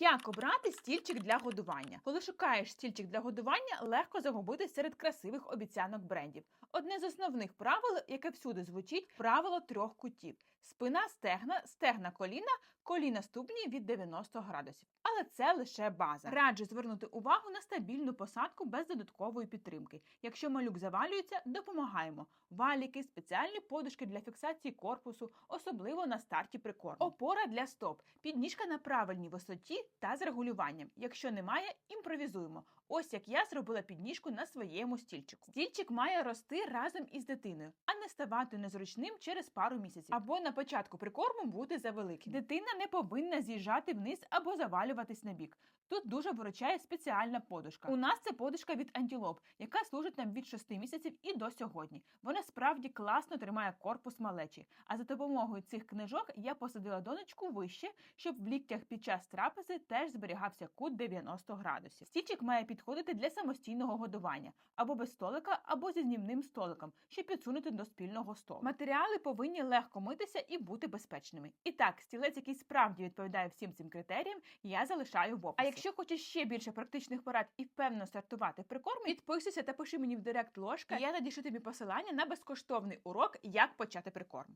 Як обрати стільчик для годування? Коли шукаєш стільчик для годування, легко загубити серед красивих обіцянок брендів. Одне з основних правил, яке всюди звучить, правило трьох кутів: спина, стегна, стегна коліна, коліна ступні від 90 градусів. Але це лише база. Раджу звернути увагу на стабільну посадку без додаткової підтримки. Якщо малюк завалюється, допомагаємо. Валіки, спеціальні подушки для фіксації корпусу, особливо на старті прикорму. Опора для стоп, підніжка на правильній висоті та з регулюванням. Якщо немає, імпровізуємо. Ось як я зробила підніжку на своєму стільчику. Стільчик має рости разом із дитиною, а не ставати незручним через пару місяців. Або на початку прикорму бути завеликим. Дитина не повинна з'їжджати вниз або завалюватись на бік. Тут дуже виручає спеціальна подушка. У нас це подушка від антилоп, яка служить нам від 6 місяців і до сьогодні. Вона справді класно тримає корпус малечі. А за допомогою цих книжок я посадила донечку вище, щоб в ліктях під час трапези теж зберігався кут 90 градусів. Стільчик має підходити для самостійного годування або без столика, або зі знімним столиком, щоб підсунути до спільного столу. Матеріали повинні легко митися і бути безпечними. І так, стілець, який справді відповідає всім цим критеріям, я залишаю в описі. А якщо хочеш ще більше практичних порад і впевнено стартувати прикорм, підписуйся та пиши мені в директ ложка. і Я надішлю тобі посилання на безкоштовний урок, як почати прикорм.